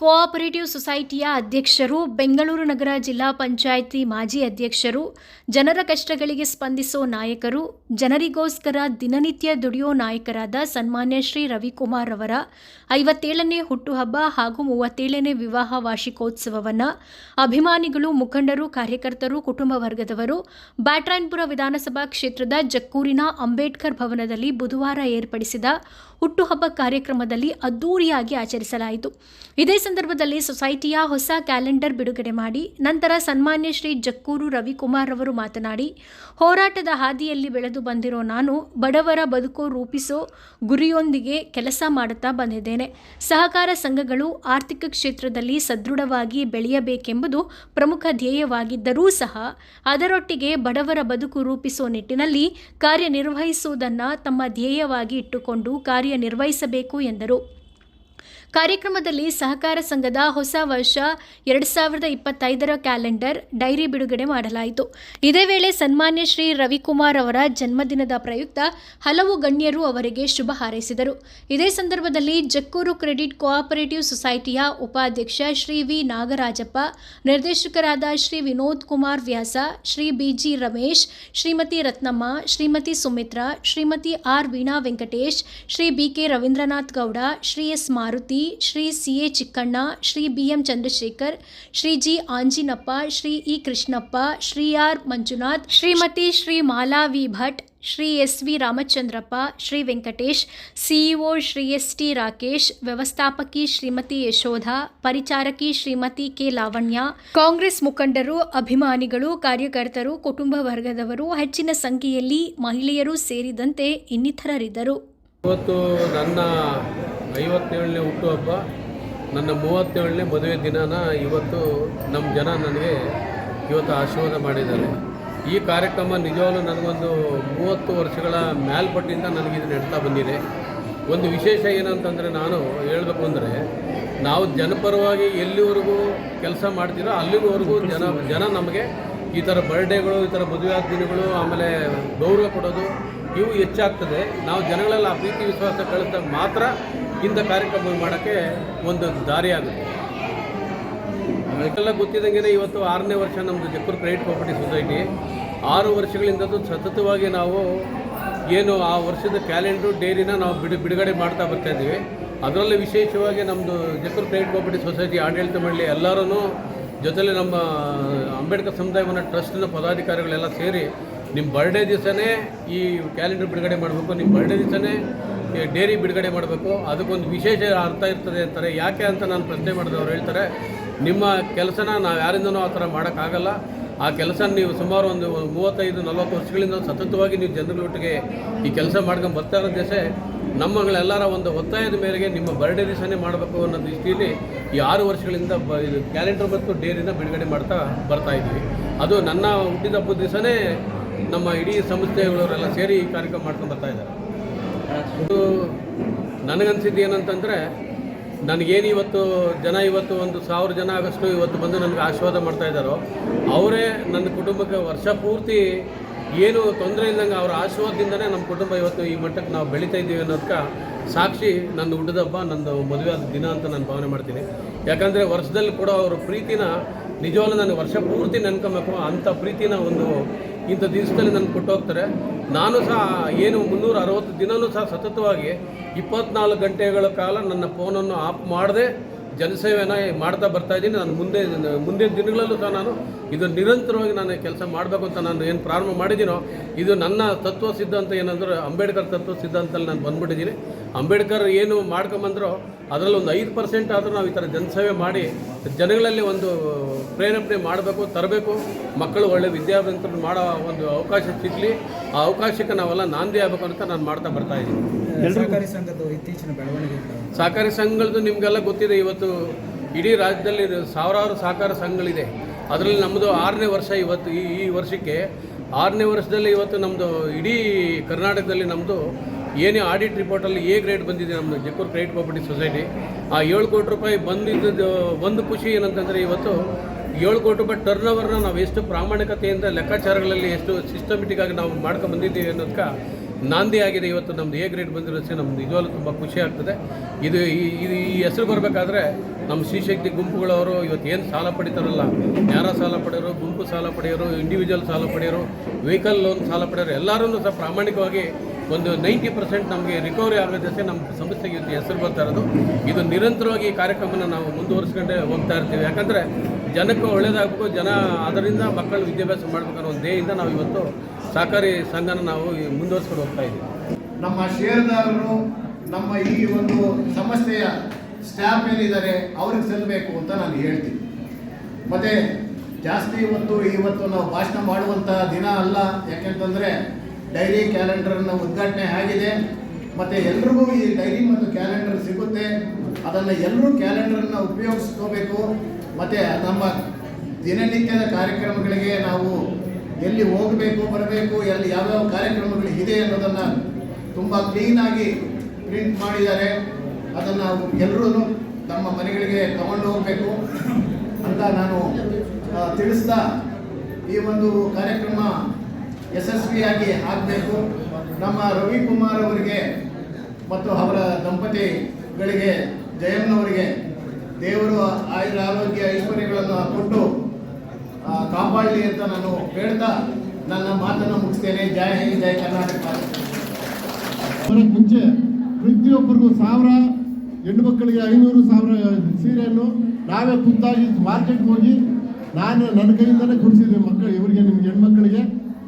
Cooperative ಸೊಸೈಟಿಯ ಅಧ್ಯಕ್ಷರು ಬೆಂಗಳೂರು ನಗರ ಜಿಲ್ಲಾ ಪಂಚಾಯಿತಿ ಮಾಜಿ ಅಧ್ಯಕ್ಷರು ಜನರ ಕಷ್ಟಗಳಿಗೆ ಸ್ಪಂದಿಸೋ ನಾಯಕರು ಜನರಿಗೋಸ್ಕರ ದಿನನಿತ್ಯ ದುಡಿಯೋ ನಾಯಕರಾದ ಸನ್ಮಾನ್ಯ ಶ್ರೀ ರವಿಕುಮಾರ್ ಅವರ ಐವತ್ತೇಳನೇ ಹುಟ್ಟುಹಬ್ಬ ಹಾಗೂ ಮೂವತ್ತೇಳನೇ ವಿವಾಹ ವಾರ್ಷಿಕೋತ್ಸವವನ್ನು ಅಭಿಮಾನಿಗಳು, ಮುಖಂಡರು, ಕಾರ್ಯಕರ್ತರು, ಕುಟುಂಬ ವರ್ಗದವರು ಬ್ಯಾಟ್ರಾಯನ್ಪುರ ವಿಧಾನಸಭಾ ಕ್ಷೇತ್ರದ ಜಕ್ಕೂರಿನ ಅಂಬೇಡ್ಕರ್ ಭವನದಲ್ಲಿ ಬುಧವಾರ ಏರ್ಪಡಿಸಿದ ಹುಟ್ಟುಹಬ್ಬ ಕಾರ್ಯಕ್ರಮದಲ್ಲಿ ಅದ್ದೂರಿಯಾಗಿ ಆಚರಿಸಲಾಯಿತು. ಇದೇ ಸಂದರ್ಭದಲ್ಲಿ ಸೊಸೈಟಿಯ ಹೊಸ ಕ್ಯಾಲೆಂಡರ್ ಬಿಡುಗಡೆ ಮಾಡಿ, ನಂತರ ಸನ್ಮಾನ್ಯ ಶ್ರೀ ಜಕ್ಕೂರು ರವಿಕುಮಾರ್ ಅವರು ಮಾತನಾಡಿ, ಹೋರಾಟದ ಹಾದಿಯಲ್ಲಿ ಬೆಳೆದು ಬಂದಿರೋ ನಾನು ಬಡವರ ಬದುಕು ರೂಪಿಸೋ ಗುರಿಯೊಂದಿಗೆ ಕೆಲಸ ಮಾಡುತ್ತಾ ಬಂದಿದ್ದೇನೆ. ಸಹಕಾರ ಸಂಘಗಳು ಆರ್ಥಿಕ ಕ್ಷೇತ್ರದಲ್ಲಿ ಸದೃಢವಾಗಿ ಬೆಳೆಯಬೇಕೆಂಬುದು ಪ್ರಮುಖ ಧ್ಯೇಯವಾಗಿದ್ದರೂ ಸಹ, ಅದರೊಟ್ಟಿಗೆ ಬಡವರ ಬದುಕು ರೂಪಿಸುವ ನಿಟ್ಟಿನಲ್ಲಿ ಕಾರ್ಯನಿರ್ವಹಿಸುವುದನ್ನು ತಮ್ಮ ಧ್ಯೇಯವಾಗಿ ಇಟ್ಟುಕೊಂಡು ಕಾರ್ಯನಿರ್ವಹಿಸಬೇಕು ಎಂದರು. ಕಾರ್ಯಕ್ರಮದಲ್ಲಿ ಸಹಕಾರ ಸಂಘದ ಹೊಸ ವರ್ಷ ಎರಡು ಸಾವಿರದ ಇಪ್ಪತ್ತೈದರ ಕ್ಯಾಲೆಂಡರ್ ಡೈರಿ ಬಿಡುಗಡೆ ಮಾಡಲಾಯಿತು. ಇದೇ ವೇಳೆ ಸನ್ಮಾನ್ಯ ಶ್ರೀ ರವಿಕುಮಾರ್ ಅವರ ಜನ್ಮದಿನದ ಪ್ರಯುಕ್ತ ಹಲವು ಗಣ್ಯರು ಅವರಿಗೆ ಶುಭ ಹಾರೈಸಿದರು. ಇದೇ ಸಂದರ್ಭದಲ್ಲಿ ಜಕ್ಕೂರು ಕ್ರೆಡಿಟ್ ಕೋಆಪರೇಟಿವ್ ಸೊಸೈಟಿಯ ಉಪಾಧ್ಯಕ್ಷ ಶ್ರೀ ವಿ ನಾಗರಾಜಪ್ಪ, ನಿರ್ದೇಶಕರಾದ Shri Vinod Kumar Vyasa, Shri BG Ramesh, Shrimati Ratnamma, Shrimati Sumitra, Shrimati R Veena Venkatesh, Shri BK Ravindranath Gowda, Shri S Maruti Shri C A Chikkanna, Shri B M Chandrashekar, Shri G Anjinappa, Shri E Krishnappa, Shri R Manjunath, Shrimati Shri Mala V Bhat, Shri S V Ramachandrappa, Shri Venkatesh, CEO Shri S T Rakesh, ವ್ಯವಸ್ಥಾಪಕಿ Shrimati Yashoda, ಪರಿಚಾರಕಿ Shrimati K Lavanya, Congress ಮುಖಂಡರು, ಅಭಿಮಾನಿಗಳು, ಕಾರ್ಯಕರ್ತರು, ಕುಟುಂಬ ವರ್ಗದವರು, ಹೆಚ್ಚಿನ ಸಂಖ್ಯೆಯಲ್ಲಿ ಮಹಿಳೆಯರು ಸೇರಿದಂತೆ ಇನ್ನಿತರರಿದ್ದರು. ಇವತ್ತು ನನ್ನ ಐವತ್ತೇಳನೇ ಹುಟ್ಟುಹಬ್ಬ ನನ್ನ ಮೂವತ್ತೇಳನೇ ಮದುವೆ ದಿನನ ಇವತ್ತು ನಮ್ಮ ಜನ ನನಗೆ ಇವತ್ತು ಆಶೀರ್ವಾದ ಮಾಡಿದ್ದಾರೆ. ಈ ಕಾರ್ಯಕ್ರಮ ನಿಜವಾಗ್ಲೂ ನನಗೊಂದು ಮೂವತ್ತು ವರ್ಷಗಳ ಮೇಲ್ಪಟ್ಟಿಂದ ನನಗೆ ಇದು ನಡ್ತಾ ಬಂದಿದೆ. ಒಂದು ವಿಶೇಷ ಏನಂತಂದರೆ ನಾನು ಹೇಳಬೇಕು ಅಂದರೆ, ನಾವು ಜನಪರವಾಗಿ ಎಲ್ಲಿವರೆಗೂ ಕೆಲಸ ಮಾಡ್ತೀರೋ ಅಲ್ಲಿವರೆಗೂ ಜನ ಜನ ನಮಗೆ ಈ ಥರ ಬರ್ಡೇಗಳು ಈ ಥರ ಮದುವೆ ಆದ ದಿನಗಳು, ಆಮೇಲೆ ಗೌರವ ಕೊಡೋದು, ಇವು ಹೆಚ್ಚಾಗ್ತದೆ. ನಾವು ಜನಗಳೆಲ್ಲ ಆ ಪ್ರೀತಿ ವಿಶ್ವಾಸ ಕಳಿಸ್ದಾಗ ಮಾತ್ರ ಇಂಥ ಕಾರ್ಯಕ್ರಮ ಮಾಡೋಕ್ಕೆ ಒಂದು ದಾರಿ ಆಗುತ್ತೆ. ಎಲ್ಲ ಗೊತ್ತಿದ್ದಂಗೆ ಇವತ್ತು ಆರನೇ ವರ್ಷ ನಮ್ಮದು ಜಕ್ಕೂರು ಕ್ರೆಡಿಟ್ ಪ್ರಾಪರ್ಟಿ ಸೊಸೈಟಿ. ಆರು ವರ್ಷಗಳಿಂದಲೂ ಸತತವಾಗಿ ನಾವು ಏನು ಆ ವರ್ಷದ ಕ್ಯಾಲೆಂಡ್ರು, ಡೈರಿನ ನಾವು ಬಿಡು, ಬಿಡುಗಡೆ ಮಾಡ್ತಾ ಬರ್ತಾ ಇದ್ದೀವಿ. ಅದರಲ್ಲಿ ವಿಶೇಷವಾಗಿ ನಮ್ಮದು ಜಕ್ಕೂರು ಕ್ರೆಡಿಟ್ ಪ್ರಾಪರ್ಟಿ ಸೊಸೈಟಿ, ಆಡಳಿತ ಮಂಡಳಿ ಎಲ್ಲರೂ ಜೊತೆಲಿ ನಮ್ಮ ಅಂಬೇಡ್ಕರ್ ಸಮುದಾಯವನ್ನು ಟ್ರಸ್ಟ್ನ ಪದಾಧಿಕಾರಿಗಳೆಲ್ಲ ಸೇರಿ ನಿಮ್ಮ ಬರ್ಡೇ ದಿವಸನೇ ಈ ಕ್ಯಾಲೆಂಡರ್ ಬಿಡುಗಡೆ ಮಾಡಬೇಕು, ನಿಮ್ಮ ಬರ್ಡೇ ದಿವಸನೇ ಡೇರಿ ಬಿಡುಗಡೆ ಮಾಡಬೇಕು. ಅದಕ್ಕೊಂದು ವಿಶೇಷ ಅರ್ಥ ಇರ್ತದೆ ಅಂತಾರೆ. ಯಾಕೆ ಅಂತ ನಾನು ಪ್ರಶ್ನೆ ಮಾಡಿದೆ, ಅವ್ರು ಹೇಳ್ತಾರೆ, ನಿಮ್ಮ ಕೆಲಸನ ನಾವು ಯಾರಿಂದನೂ ಆ ಥರ ಮಾಡೋಕ್ಕಾಗಲ್ಲ. ಆ ಕೆಲಸ ನೀವು ಸುಮಾರು ಒಂದು ಮೂವತ್ತೈದು, ನಲವತ್ತು ವರ್ಷಗಳಿಂದ ಸತತವಾಗಿ ನೀವು ಜನಗಳೊಟ್ಟಿಗೆ ಈ ಕೆಲಸ ಮಾಡ್ಕೊಂಡು ಬರ್ತಾ ಇರೋ ದಿವಸ ನಮ್ಮಗಳೆಲ್ಲರ ಒಂದು ಒತ್ತಾಯದ ಮೇರೆಗೆ ನಿಮ್ಮ ಬರ್ಡೇ ದಿವಸನೇ ಮಾಡಬೇಕು ಅನ್ನೋ ದೃಷ್ಟಿಯಲ್ಲಿ ಈ ಆರು ವರ್ಷಗಳಿಂದ ಬ ಇದು ಕ್ಯಾಲೆಂಡರ್ ಮತ್ತು ಡೇರಿನ ಬಿಡುಗಡೆ ಮಾಡ್ತಾ ಬರ್ತಾ ಇದ್ದೀವಿ ಅದು ನನ್ನ ಹುಟ್ಟಿದ ಹಬ್ಬದ ದಿವಸನೇ ನಮ್ಮ ಇಡೀ ಸಂಸ್ಥೆಗಳವರೆಲ್ಲ ಸೇರಿ ಈ ಕಾರ್ಯಕ್ರಮ ಮಾಡ್ಕೊಂಡು ಬರ್ತಾ ಇದ್ದಾರೆ. ಇದು ನನಗನ್ಸಿದ್ದು ಏನಂತಂದರೆ, ನನಗೇನು ಇವತ್ತು ಜನ ಇವತ್ತು ಒಂದು ಸಾವಿರ ಜನ ಆಗಷ್ಟು ಇವತ್ತು ಬಂದು ನನಗೆ ಆಶೀರ್ವಾದ ಮಾಡ್ತಾಯಿದ್ದಾರೋ ಅವರೇ ನನ್ನ ಕುಟುಂಬಕ್ಕೆ ವರ್ಷ ಪೂರ್ತಿ ಏನು ತೊಂದರೆ ಇಲ್ಲದಂಗೆ ಅವರ ಆಶೀರ್ವಾದದಿಂದನೇ ನಮ್ಮ ಕುಟುಂಬ ಇವತ್ತು ಈ ಮಟ್ಟಕ್ಕೆ ನಾವು ಬೆಳೀತಾ ಇದ್ದೀವಿ ಅನ್ನೋದಕ್ಕೆ ಸಾಕ್ಷಿ ನನ್ನ ಹುಟ್ಟಿದ ಹಬ್ಬ ನಂದು ಮದುವೆ ಆದ ದಿನ ಅಂತ ನಾನು ಭಾವನೆ ಮಾಡ್ತೀನಿ. ಯಾಕಂದರೆ ವರ್ಷದಲ್ಲಿ ಕೂಡ ಅವರ ಪ್ರೀತಿನ ನಿಜವಾಗ್ಲೂ ನನಗೆ ವರ್ಷ ಪೂರ್ತಿ ನೆನ್ಕೊಬೇಕು, ಅಂಥ ಪ್ರೀತಿನ ಒಂದು ಇಂಥ ದಿವಸದಲ್ಲಿ ನನಗೆ ಕೊಟ್ಟು ಹೋಗ್ತಾರೆ. ನಾನು ಸಹ ಏನು ಮುನ್ನೂರ ಅರವತ್ತು ದಿನವೂ ಸಹ ಸತತವಾಗಿ ಇಪ್ಪತ್ನಾಲ್ಕು ಗಂಟೆಗಳ ಕಾಲ ನನ್ನ ಫೋನನ್ನು ಆಫ್ ಮಾಡದೆ. ಜನಸೇವೆನ ಮಾಡ್ತಾ ಬರ್ತಾ ಇದ್ದೀನಿ. ನಾನು ಮುಂದೆ ಮುಂದಿನ ದಿನಗಳಲ್ಲೂ ಸಹ ನಾನು ಇದು ನಿರಂತರವಾಗಿ ನಾನು ಕೆಲಸ ಮಾಡಬೇಕು ಅಂತ ನಾನು ಏನು ಪ್ರಾರಂಭ ಮಾಡಿದ್ದೀನೋ, ಇದು ನನ್ನ ತತ್ವ ಸಿದ್ಧಾಂತ ಏನಂದ್ರೆ ಅಂಬೇಡ್ಕರ್ ತತ್ವ ಸಿದ್ಧಾಂತದಲ್ಲಿ ನಾನು ಬಂದ್ಬಿಟ್ಟಿದ್ದೀನಿ. ಅಂಬೇಡ್ಕರ್ ಏನು ಮಾಡ್ಕೊಂಬಂದ್ರೋ ಅದರಲ್ಲಿ ಒಂದು ಐದು ಪರ್ಸೆಂಟ್ ಆದರೂ ನಾವು ಈ ಥರ ಜನಸೇವೆ ಮಾಡಿ ಜನಗಳಲ್ಲಿ ಒಂದು ಪ್ರೇರೇಪಣೆ ಮಾಡಬೇಕು, ತರಬೇಕು. ಮಕ್ಕಳು ಒಳ್ಳೆ ವಿದ್ಯಾಭ್ಯಾಸ ಮಾಡೋ ಒಂದು ಅವಕಾಶ ಸಿಗಲಿ, ಆ ಅವಕಾಶಕ್ಕೆ ನಾವೆಲ್ಲ ನಾಂದಿ ಆಗಬೇಕು ಅಂತ ನಾನು ಮಾಡ್ತಾ ಬರ್ತಾ ಇದ್ದೀನಿ. ಸಹಕಾರಿ ಸಂಘದ ಇತ್ತೀಚಿನ ಬೆಳವಣಿಗೆ ಸಹಕಾರಿ ಸಂಘಗಳದ್ದು ನಿಮಗೆಲ್ಲ ಗೊತ್ತಿದೆ ಇವತ್ತು ಇಡೀ ರಾಜ್ಯದಲ್ಲಿ ಸಾವಿರಾರು ಸಹಕಾರ ಸಂಘಗಳಿದೆ. ಅದರಲ್ಲಿ ನಮ್ಮದು ಆರನೇ ವರ್ಷ ಇವತ್ತು ಈ ಈ ವರ್ಷಕ್ಕೆ ಆರನೇ ವರ್ಷದಲ್ಲಿ ಇವತ್ತು ನಮ್ಮದು ಇಡೀ ಕರ್ನಾಟಕದಲ್ಲಿ ನಮ್ಮದು ಏನೇ ಆಡಿಟ್ ರಿಪೋರ್ಟಲ್ಲಿ ಎ ಗ್ರೇಡ್ ಬಂದಿದೆ ನಮ್ಮದು ಜಕ್ಕೂರು ಕ್ರೆಡಿಟ್ ಕೋಪರೇಟಿವ್ ಸೊಸೈಟಿ. ಆ ಏಳು ಕೋಟಿ ರೂಪಾಯಿ ಬಂದಿದ್ದು ಒಂದು ಖುಷಿ ಏನಂತಂದರೆ ಇವತ್ತು ಏಳು ಕೋಟಿ ರೂಪಾಯಿ ಟರ್ನ್ ಓವರ್ನ ನಾವು ಎಷ್ಟು ಪ್ರಾಮಾಣಿಕತೆಯಿಂದ ಲೆಕ್ಕಾಚಾರಗಳಲ್ಲಿ ಎಷ್ಟು ಸಿಸ್ಟಮೆಟಿಕ್ ಆಗಿ ನಾವು ಮಾಡ್ಕೊಂಡು ಬಂದಿದ್ದೀವಿ ಅನ್ನೋದಕ್ಕೆ ನಾಂದಿ ಆಗಿದೆ. ಇವತ್ತು ನಮ್ಮದು ಎ ಗ್ರೇಡ್ ಬಂದಿರೋದಕ್ಕೆ ನಮ್ದು ನಿಜವಾಗ್ಲೂ ತುಂಬ ಖುಷಿ ಆಗ್ತದೆ. ಇದು ಈ- ಇದು ಈ ಹೆಸರು ಬರಬೇಕಾದ್ರೆ ನಮ್ಮ ಶ್ರೀಶಕ್ತಿ ಗುಂಪುಗಳವರು ಇವತ್ತು ಏನು ಸಾಲ ಪಡಿತಾರಲ್ಲ, ಯಾರ ಸಾಲ ಪಡೆಯೋರು, ಗುಂಪು ಸಾಲ ಪಡೆಯೋರು ಇಂಡಿವಿಜುವಲ್ ಸಾಲ ಪಡೆಯೋರು ವೆಹಿಕಲ್ ಲೋನ್ ಸಾಲ ಪಡೆಯೋರು ಎಲ್ಲರೂ ಸಹ ಪ್ರಾಮಾಣಿಕವಾಗಿ ಒಂದು ನೈಂಟಿ ಪರ್ಸೆಂಟ್ ನಮಗೆ ರಿಕವರಿ ಆಗೋದಕ್ಕೆ ನಮ್ಮ ಸಂಸ್ಥೆಗೆ ಇವತ್ತು ಹೆಸರು ಬರ್ತಾ ಇರೋದು. ಇದು ನಿರಂತರವಾಗಿ ಈ ಕಾರ್ಯಕ್ರಮನ ನಾವು ಮುಂದುವರಿಸ್ಕೊಂಡೇ ಹೋಗ್ತಾ ಇರ್ತೀವಿ. ಯಾಕಂದರೆ ಜನಕ್ಕೆ ಒಳ್ಳೇದಾಗಬೇಕು, ಜನ ಅದರಿಂದ ಮಕ್ಕಳು ವಿದ್ಯಾಭ್ಯಾಸ ಮಾಡಬೇಕನ್ನೋ ಒಂದು ದೇಹದಿಂದ ನಾವು ಇವತ್ತು ಸಹಕಾರಿ ಸಂಘನ ನಾವು ಮುಂದುವರಿಸ್ಕೊಂಡು ಹೋಗ್ತಾ ಇದ್ದೀವಿ. ನಮ್ಮ ಷೇರುದಾರರು, ನಮ್ಮ ಈ ಒಂದು ಸಂಸ್ಥೆಯ ಸ್ಟಾಫ್ ಏನಿದ್ದಾರೆ, ಅವ್ರಿಗೆ ಸಲ್ಲಬೇಕು ಅಂತ ನಾನು ಹೇಳ್ತೀನಿ. ಮತ್ತೆ ಜಾಸ್ತಿ ಇವತ್ತು ಇವತ್ತು ನಾವು ಭಾಷಣ ಮಾಡುವಂಥ ದಿನ ಅಲ್ಲ, ಯಾಕೆಂತಂದರೆ ಡೈರಿ ಕ್ಯಾಲೆಂಡರ್ನ ಉದ್ಘಾಟನೆ ಆಗಿದೆ. ಮತ್ತು ಎಲ್ರಿಗೂ ಈ ಡೈರಿ ಮತ್ತು ಕ್ಯಾಲೆಂಡರ್ ಸಿಗುತ್ತೆ. ಅದನ್ನು ಎಲ್ಲರೂ ಕ್ಯಾಲೆಂಡರನ್ನ ಉಪಯೋಗಿಸ್ಕೋಬೇಕು. ಮತ್ತು ನಮ್ಮ ದಿನನಿತ್ಯದ ಕಾರ್ಯಕ್ರಮಗಳಿಗೆ ನಾವು ಎಲ್ಲಿ ಹೋಗಬೇಕು, ಬರಬೇಕು, ಎಲ್ಲಿ ಯಾವ್ಯಾವ ಕಾರ್ಯಕ್ರಮಗಳು ಇದೆ ಅನ್ನೋದನ್ನು ತುಂಬ ಕ್ಲೀನಾಗಿ ಪ್ರಿಂಟ್ ಮಾಡಿದ್ದಾರೆ. ಅದನ್ನು ಎಲ್ಲರೂ ತಮ್ಮ ಮನೆಗಳಿಗೆ ತಗೊಂಡು ಹೋಗಬೇಕು ಅಂತ ನಾನು ತಿಳಿಸ್ತಾ ಈ ಒಂದು ಕಾರ್ಯಕ್ರಮ ಯಶಸ್ವಿಯಾಗಿ ಆಗಬೇಕು. ನಮ್ಮ ರವಿಕುಮಾರ್ ಅವರಿಗೆ ಮತ್ತು ಅವರ ದಂಪತಿಗಳಿಗೆ, ಜಯಮ್ಮನವರಿಗೆ ದೇವರು ಆಯುರ ಆರೋಗ್ಯ ಐಶ್ವರ್ಯಗಳನ್ನು ಕೊಟ್ಟು ಕಾಪಾಡಲಿ ಅಂತ ನಾನು ಹೇಳ್ತಾ ನನ್ನ ಮಾತನ್ನು ಮುಗಿಸ್ತೇನೆ. ಜಯ ಹಿಂದ್ ಜಯ ಕರ್ನಾಟಕ. ಮುಂಚೆ ಪ್ರತಿಯೊಬ್ಬರಿಗೂ ಸಾವಿರ ಹೆಣ್ಣು ಮಕ್ಕಳಿಗೆ ಐನೂರು ಸಾವಿರ ಸೀರೆಯನ್ನು ನಾವೇ ಖುದ್ದಾಗಿ ಮಾರ್ಕೆಟ್ಗೆ ಹೋಗಿ ನಾನು ನನ್ನ ಕೈಯಿಂದಲೇ ಕೊಡಿಸಿದ್ವಿ ಮಕ್ಕಳು, ಇವರಿಗೆ ನಿಮ್ಗೆ ಹೆಣ್ಮಕ್ಳಿಗೆ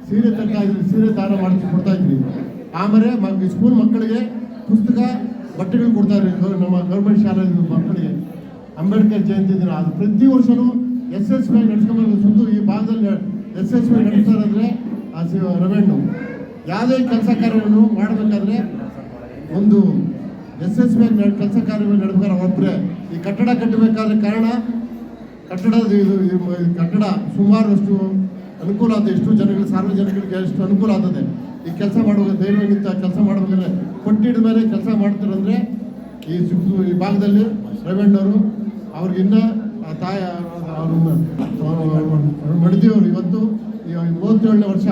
ಸೀರೆ ತರ್ತಾ ಸೀರೆ ದಾನ ಮಾಡಿ ಕೊಡ್ತಾ ಇದ್ವಿ ಆಮೇಲೆ ಮಗ ಸ್ಕೂಲ್ ಮಕ್ಕಳಿಗೆ ಪುಸ್ತಕ ಬಟ್ಟೆಗಳು ಕೊಡ್ತಾ ಇದ್ರಿ ಗೌ- ನಮ್ಮ ಗೌರ್ಮೆಂಟ್ ಶಾಲೆ ಮಕ್ಕಳಿಗೆ. ಅಂಬೇಡ್ಕರ್ ಜಯಂತಿ ದಿನ, ಅದು ಪ್ರತಿ ವರ್ಷನೂ ಎಸ್ ಎಸ್ ಬೈ ನಡ್ಸ್ಕೊಂಬರೋದು ಸುತ್ತು ಈ ಭಾಗದಲ್ಲಿ ಎಸ್ ಎಸ್ ಬೈ ನಡೆಸ್ತಾರಂದ್ರೆ ಆ ಸಿ ರೆವೆನ್ಯೂ ಯಾವುದೇ ಕೆಲಸ ಕಾರ್ಯವನ್ನು ಮಾಡಬೇಕಾದ್ರೆ ಒಂದು ಎಸ್ ಎಸ್ ಬಿ ಕೆಲಸ ಕಾರ್ಯವನ್ನು ನಡೆಬೇಕಾದ್ರೆ ಒಬ್ಬರೇ ಈ ಕಟ್ಟಡ ಕಟ್ಟಬೇಕಾದ್ರೆ ಕಾರಣ ಕಟ್ಟಡದ ಇದು ಕಟ್ಟಡ ಸುಮಾರಷ್ಟು ಅನುಕೂಲ ಆದ, ಎಷ್ಟು ಜನಗಳು, ಸಾರ್ವಜನಿಕರಿಗೆ ಎಷ್ಟು ಅನುಕೂಲ ಆಗ್ತದೆ ಈ ಕೆಲಸ ಮಾಡುವಾಗ ಧೈರ್ಯನಿಂದ ಕೆಲಸ ಮಾಡಬೇಕಾದ್ರೆ ಕೊಟ್ಟಿದ ಮೇಲೆ ಕೆಲಸ ಮಾಡ್ತಾರಂದ್ರೆ ಈ ಈ ಭಾಗದಲ್ಲಿ ರೆವೆಂಡವರು ಅವ್ರಿಗಿನ್ನ ಆ ತಾಯ ಅವ್ರನ್ನ ಮಡಿದಿಯವರು ಇವತ್ತು ಮೂವತ್ತೇಳನೇ ವರ್ಷ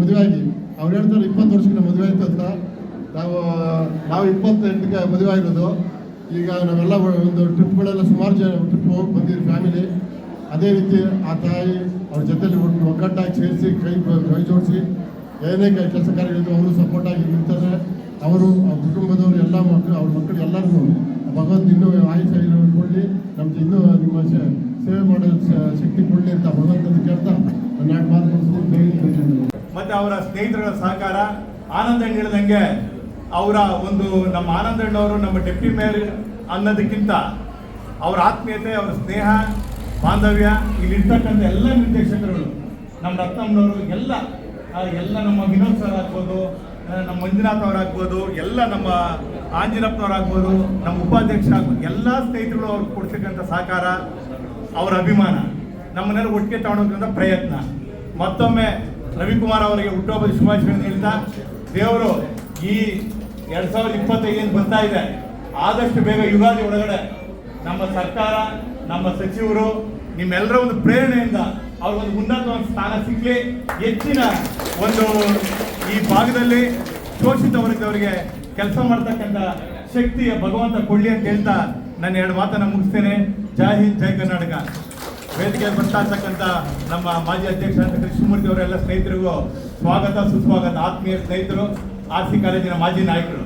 ಮದುವೆ ಆಗಿ. ಅವ್ರು ಹೇಳ್ತಾರೆ ಇಪ್ಪತ್ತು ವರ್ಷಕ್ಕೆ ಮದುವೆ ಆಯ್ತು ಅಂತ. ನಾವು ನಾವು ಇಪ್ಪತ್ತೆಂಟಕ್ಕೆ ಮದುವೆ ಆಗಿರೋದು. ಈಗ ನಾವೆಲ್ಲ ಒಂದು ಟ್ರಿಪ್ಗಳೆಲ್ಲ ಸುಮಾರು ಜನ ಟ್ರಿಪ್ ಹೋಗಿ ಬಂದಿದ್ದೀವಿ ಫ್ಯಾಮಿಲಿ ಅದೇ ರೀತಿ ಆ ತಾಯಿ ಅವ್ರ ಜೊತೆಲಿ ಒಟ್ಟು ಒಗ್ಗಟ್ಟಾಗಿ ಸೇರಿಸಿ ಕೈ ಕೈ ಜೋಡಿಸಿ ಏನೇ ಕೆಲಸ ಕಾರ್ಯಗಳಿದ್ರು ಅವರು ಸಪೋರ್ಟಾಗಿ ನಿಲ್ತಾರೆ ಅವರು, ಅವ್ರ ಕುಟುಂಬದವರು ಎಲ್ಲ ಮಕ್ಕಳು ಅವ್ರ ಮಕ್ಕಳು ಎಲ್ಲರಿಗೂ ಭಗವಂತ ಇನ್ನೂ ಆಯುಷ ಕೊಡಲಿ ನಮ್ಗೆ ಇನ್ನೂ ನಿಮ್ಮ ಸೇವೆ ಮಾಡೋ ಶಕ್ತಿ ಕೊಡಲಿ ಅಂತ ಭಗವಂತನ ಕೇಳ್ತಾ ನನ್ನ ಮಾತು ಮತ್ತೆ ಅವರ ಸ್ನೇಹಿತರ ಸಹಕಾರ ಆನಂದ ಹೇಳಿದಂಗೆ ಅವರ ಒಂದು ನಮ್ಮ ಆನಂದಣ್ಣವರು ನಮ್ಮ ಡೆಪ್ಟಿ ಮೇಯರ್ ಅನ್ನೋದಕ್ಕಿಂತ ಅವರ ಆತ್ಮೀಯತೆ, ಅವರ ಸ್ನೇಹ, ಬಾಂಧವ್ಯ ಇಲ್ಲಿರ್ತಕ್ಕಂಥ ಎಲ್ಲ ನಿರ್ದೇಶಕರುಗಳು, ನಮ್ಮ ರತ್ನಮ್ಮನವರು, ಎಲ್ಲ ಎಲ್ಲ ನಮ್ಮ ವಿನೋದ್ ಸರ್ ಆಗ್ಬೋದು ನಮ್ಮ ಮಂಜುನಾಥ್ ಅವರಾಗ್ಬೋದು ಎಲ್ಲ ನಮ್ಮ ಆಂಜನಪ್ಪನವರಾಗ್ಬೋದು ನಮ್ಮ ಉಪಾಧ್ಯಕ್ಷ ಆಗ್ಬೋದು, ಎಲ್ಲ ಸ್ನೇಹಿತರು ಅವ್ರಿಗೆ ಕೊಡ್ತಕ್ಕಂಥ ಸಹಕಾರ. ಅವರ ಅಭಿಮಾನ. ನಮ್ಮನ್ನೆಲ್ಲ ಒಟ್ಟಿಗೆ ತಗೊಂಡೋಗ್ತಕ್ಕಂಥ ಪ್ರಯತ್ನ. ಮತ್ತೊಮ್ಮೆ ರವಿಕುಮಾರ್ ಅವರಿಗೆ ಹುಟ್ಟುಹಬ್ಬದ ಶುಭಾಶಯಗಳನ್ನು ಹೇಳ್ತಾ ದೇವರು ಈ ಎರಡು ಸಾವಿರದ ಇಪ್ಪತ್ತೈದು ಬರ್ತಾ ಇದೆ. ಆದಷ್ಟು ಬೇಗ ಯುಗಾದಿ ಒಳಗಡೆ ನಮ್ಮ ಸರ್ಕಾರ, ನಮ್ಮ ಸಚಿವರು, ನಿಮ್ಮೆಲ್ಲರ ಒಂದು ಪ್ರೇರಣೆಯಿಂದ ಅವ್ರಿಗೊಂದು ಉನ್ನತ ಒಂದು ಸ್ಥಾನ ಸಿಗ್ಲಿ. ಹೆಚ್ಚಿನ ಒಂದು ಈ ಭಾಗದಲ್ಲಿ ಶೋಷಿತ ವರ್ಗದವರಿಗೆ ಕೆಲಸ ಮಾಡ್ತಕ್ಕಂಥ ಶಕ್ತಿಯ ಭಗವಂತ ಕೊಳ್ಳಿ ಅಂತ ಹೇಳ್ತಾ ನನ್ನ ಎರಡು ಮಾತನ್ನು ಮುಗಿಸ್ತೇನೆ. ಜೈ ಹಿಂದ್, ಜೈ ಕರ್ನಾಟಕ. ವೇದಿಕೆ ಬರ್ತಾ ನಮ್ಮ ಮಾಜಿ ಅಧ್ಯಕ್ಷ ಕೃಷ್ಣಮೂರ್ತಿ ಅವರೆಲ್ಲ ಸ್ನೇಹಿತರಿಗೂ ಸ್ವಾಗತ, ಸುಸ್ವಾಗತ. ಆತ್ಮೀಯ ಸ್ನೇಹಿತರು, ಆರ್ ಸಿ ಕಾಲೇಜಿನ ಮಾಜಿ ನಾಯಕರು.